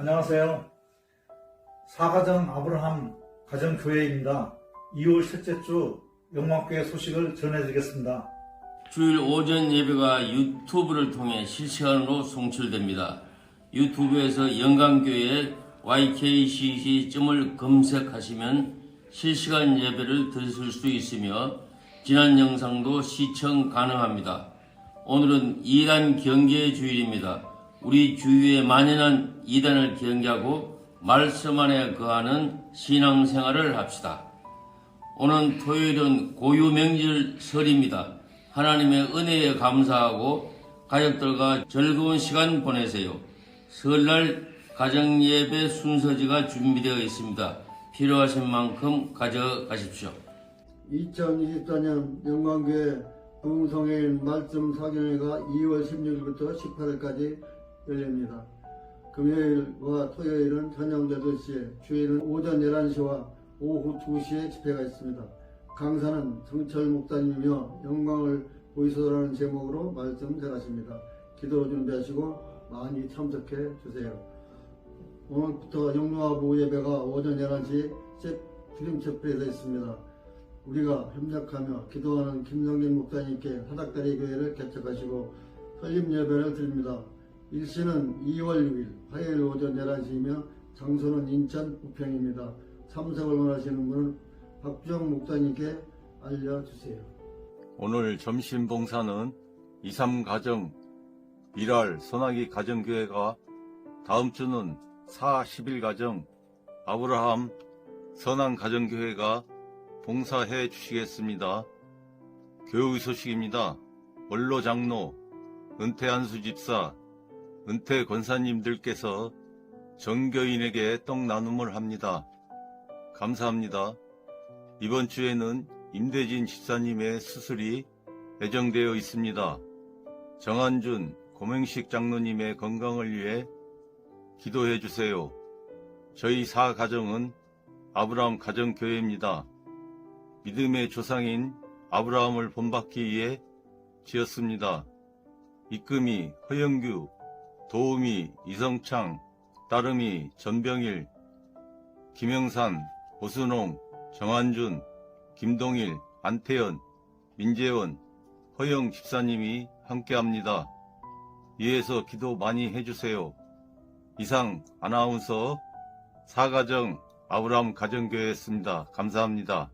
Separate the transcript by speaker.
Speaker 1: 안녕하세요. 사가정 아브라함 가정교회입니다. 2월 셋째 주 영광교회 소식을 전해드리겠습니다.
Speaker 2: 주일 오전 예배가 유튜브를 통해 실시간으로 송출됩니다. 유튜브에서 영광교회 YKCC점을 검색하시면 실시간 예배를 들으실 수 있으며 지난 영상도 시청 가능합니다. 오늘은 이단 경계 주일입니다. 우리 주위에 만연한 이단을 경계하고 말씀 안에 거하는 신앙생활을 합시다. 오늘 토요일은 고유 명절 설입니다. 하나님의 은혜에 감사하고 가족들과 즐거운 시간 보내세요. 설날 가정예배 순서지가 준비되어 있습니다. 필요하신 만큼 가져가십시오.
Speaker 3: 2024년 영광교회 부흥성회인 말씀 사경회가 2월 16일부터 18일까지 열립니다. 금요일과 토요일은 저녁 8시에, 주일은 오전 11시와 오후 2시에 집회가 있습니다. 강사는 정철 목사님이며 영광을 보이소서라는 제목으로 말씀 전하십니다. 기도 준비하시고 많이 참석해 주세요. 오늘부터 영로하부 예배가 오전 11시 드림 채플에서 있습니다. 우리가 협력하며 기도하는 김성진 목사님께 하닥다리 교회를 개척하시고 설립 예배를 드립니다. 일시는 2월 6일 화요일 오전 11시이며 장소는 인천 부평입니다. 참석을 원하시는 분은 박주영 목사님께 알려주세요.
Speaker 4: 오늘 점심 봉사는 23 가정 미랄 소나기 가정교회가 다음 주는 4 11 가정 아브라함 선한 가정교회가 봉사해 주시겠습니다. 교회 소식입니다. 원로 장로, 은퇴 한 수 집사, 은퇴 권사님들께서 정교인에게 떡 나눔을 합니다. 감사합니다. 이번 주에는 임대진 집사님의 수술이 예정되어 있습니다. 정한준 고명식 장로님의 건강을 위해 기도해 주세요. 저희 사 가정은 아브라함 가정교회입니다. 믿음의 조상인 아브라함을 본받기 위해 지었습니다. 이금희, 허영규, 도우미, 이성창, 따름이, 전병일, 김영산, 오순홍, 정한준, 김동일, 안태현, 민재원, 허영 집사님이 함께합니다. 이에서 기도 많이 해주세요. 이상 아나운서 사가정 아브라함 가정교회였습니다. 감사합니다.